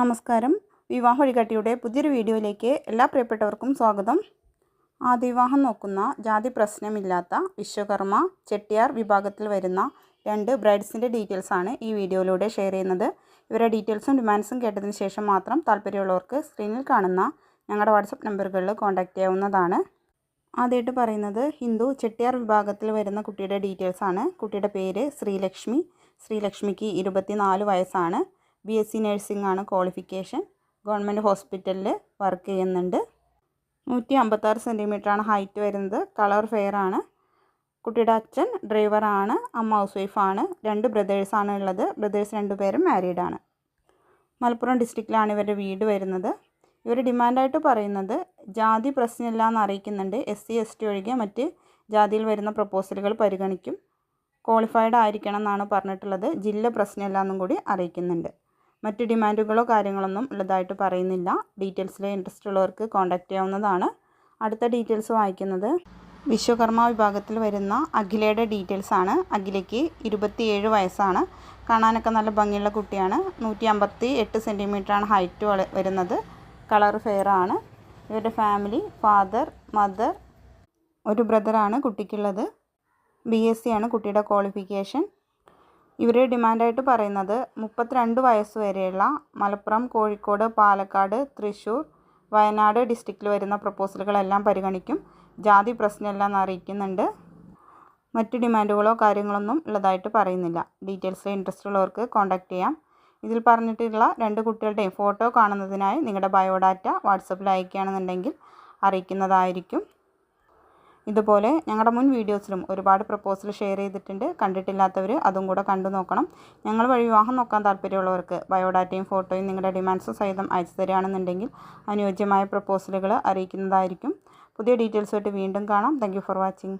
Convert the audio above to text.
നമസ്കാരം. വിവാഹ വഴികാട്ടിയുടെ പുതിയൊരു വീഡിയോയിലേക്ക് എല്ലാ പ്രിയപ്പെട്ടവർക്കും സ്വാഗതം. ആദ്യ വിവാഹം നോക്കുന്ന ജാതി പ്രശ്നമില്ലാത്ത വിശ്വകർമ്മ ചെട്ടിയാർ വിഭാഗത്തിൽ വരുന്ന രണ്ട് ബ്രൈഡ്സിന്റെ ഡീറ്റെയിൽസാണ് ഈ വീഡിയോയിലൂടെ ഷെയർ ചെയ്യുന്നത്. ഇവരുടെ ഡീറ്റെയിൽസും ഡിമാൻഡ്സും കേട്ടതിന് ശേഷം മാത്രം താല്പര്യമുള്ളവർക്ക് സ്ക്രീനിൽ കാണുന്ന ഞങ്ങളുടെ വാട്സപ്പ് നമ്പറുകളിൽ കോൺടാക്റ്റ് ചെയ്യാവുന്നതാണ്. ആദ്യമായിട്ട് പറയുന്നത് ഹിന്ദു ചെട്ടിയാർ വിഭാഗത്തിൽ വരുന്ന കുട്ടിയുടെ ഡീറ്റെയിൽസാണ് കുട്ടിയുടെ പേര് ശ്രീലക്ഷ്മി. ശ്രീലക്ഷ്മിക്ക് ഇരുപത്തിനാല് വയസ്സാണ്. ബി എസ് സി നഴ്സിംഗ് ആണ് ക്വാളിഫിക്കേഷൻ ഗവൺമെന്റ് ഹോസ്പിറ്റലിൽ വർക്ക് ചെയ്യുന്നുണ്ട്. നൂറ്റി അമ്പത്താറ് സെന്റിമീറ്ററാണ് ഹൈറ്റ് വരുന്നത്. കളർ ഫെയർ ആണ്. കുട്ടിയുടെ അച്ഛൻ ഡ്രൈവറാണ് അമ്മ ഹൗസ് വൈഫാണ് രണ്ട് ബ്രദേഴ്സാണ് ഉള്ളത്. ബ്രദേഴ്സ് രണ്ടുപേരും ആണ്. മലപ്പുറം ഡിസ്ട്രിക്റ്റിലാണ് ഇവരുടെ വീട് വരുന്നത്. ഇവർ ഡിമാൻഡായിട്ട് പറയുന്നത് ജാതി പ്രശ്നമില്ല എന്ന് അറിയിക്കുന്നുണ്ട്. എസ് സി എസ് ടി ഒഴികെ മറ്റ് ജാതിയിൽ വരുന്ന പ്രപ്പോസലുകൾ പരിഗണിക്കും. ക്വാളിഫൈഡ് ആയിരിക്കണം എന്നാണ് പറഞ്ഞിട്ടുള്ളത്. ജില്ല പ്രശ്നമില്ല എന്നും കൂടി അറിയിക്കുന്നുണ്ട്. മറ്റ് ഡിമാൻഡുകളോ കാര്യങ്ങളൊന്നും ഉള്ളതായിട്ട് പറയുന്നില്ല. ഡീറ്റെയിൽസിൽ ഇൻട്രസ്റ്റ് ഉള്ളവർക്ക് കോൺടാക്റ്റ് ചെയ്യാവുന്നതാണ്. അടുത്ത ഡീറ്റെയിൽസ് വായിക്കുന്നത്. വിശ്വകർമ്മ വിഭാഗത്തിൽ വരുന്ന അഖിലയുടെ ഡീറ്റെയിൽസ് ആണ്. അഖിലയ്ക്ക് ഇരുപത്തിയേഴ് വയസ്സാണ്. കാണാനൊക്കെ നല്ല ഭംഗിയുള്ള കുട്ടിയാണ്. നൂറ്റി അമ്പത്തി എട്ട് സെന്റിമീറ്ററാണ് ഹൈറ്റ് വരുന്നത്. കളർ ഫെയർ ആണ്. ഇവരുടെ ഫാമിലി ഫാദർ മദർ ഒരു ബ്രദറാണ് കുട്ടിക്കുള്ളത്. ബി എസ് സി ആണ് കുട്ടിയുടെ ക്വാളിഫിക്കേഷൻ ഇവർ ഡിമാൻഡായിട്ട് പറയുന്നത് മുപ്പത്തിരണ്ട് വയസ്സ് വരെയുള്ള മലപ്പുറം കോഴിക്കോട് പാലക്കാട് തൃശ്ശൂർ വയനാട് ഡിസ്ട്രിക്റ്റിൽ വരുന്ന പ്രപ്പോസലുകളെല്ലാം പരിഗണിക്കും. ജാതി പ്രശ്നമില്ല അറിയിക്കുന്നുണ്ട്. മറ്റ് ഡിമാൻഡുകളോ കാര്യങ്ങളൊന്നും ഉള്ളതായിട്ട് പറയുന്നില്ല. ഡീറ്റെയിൽസ് ഇൻട്രസ്റ്റ് ഉള്ളവർക്ക് കോൺടാക്റ്റ് ചെയ്യാം. ഇതിൽ പറഞ്ഞിട്ടുള്ള രണ്ട് കുട്ടികളുടെയും ഫോട്ടോ കാണുന്നതിനായി നിങ്ങളുടെ ബയോഡാറ്റ വാട്സപ്പിൽ അയക്കുകയാണെന്നുണ്ടെങ്കിൽ അറിയിക്കുന്നതായിരിക്കും. ഇതുപോലെ ഞങ്ങളുടെ മുൻ വീഡിയോസിലും ഒരുപാട് പ്രപ്പോസൽ ഷെയർ ചെയ്തിട്ടുണ്ട്. കണ്ടിട്ടില്ലാത്തവർ അതും കൂടെ കണ്ടു നോക്കണം. ഞങ്ങൾ വഴി വിവാഹം നോക്കാൻ താല്പര്യമുള്ളവർക്ക് ബയോഡാറ്റയും ഫോട്ടോയും നിങ്ങളുടെ ഡിമാൻഡ്സ് സഹിതം അയച്ചു തരികയാണെന്നുണ്ടെങ്കിൽ അനുയോജ്യമായ പ്രപ്പോസലുകൾ അറിയിക്കുന്നതായിരിക്കും. പുതിയ ഡീറ്റെയിൽസുമായിട്ട് വീണ്ടും കാണാം. Thank for watching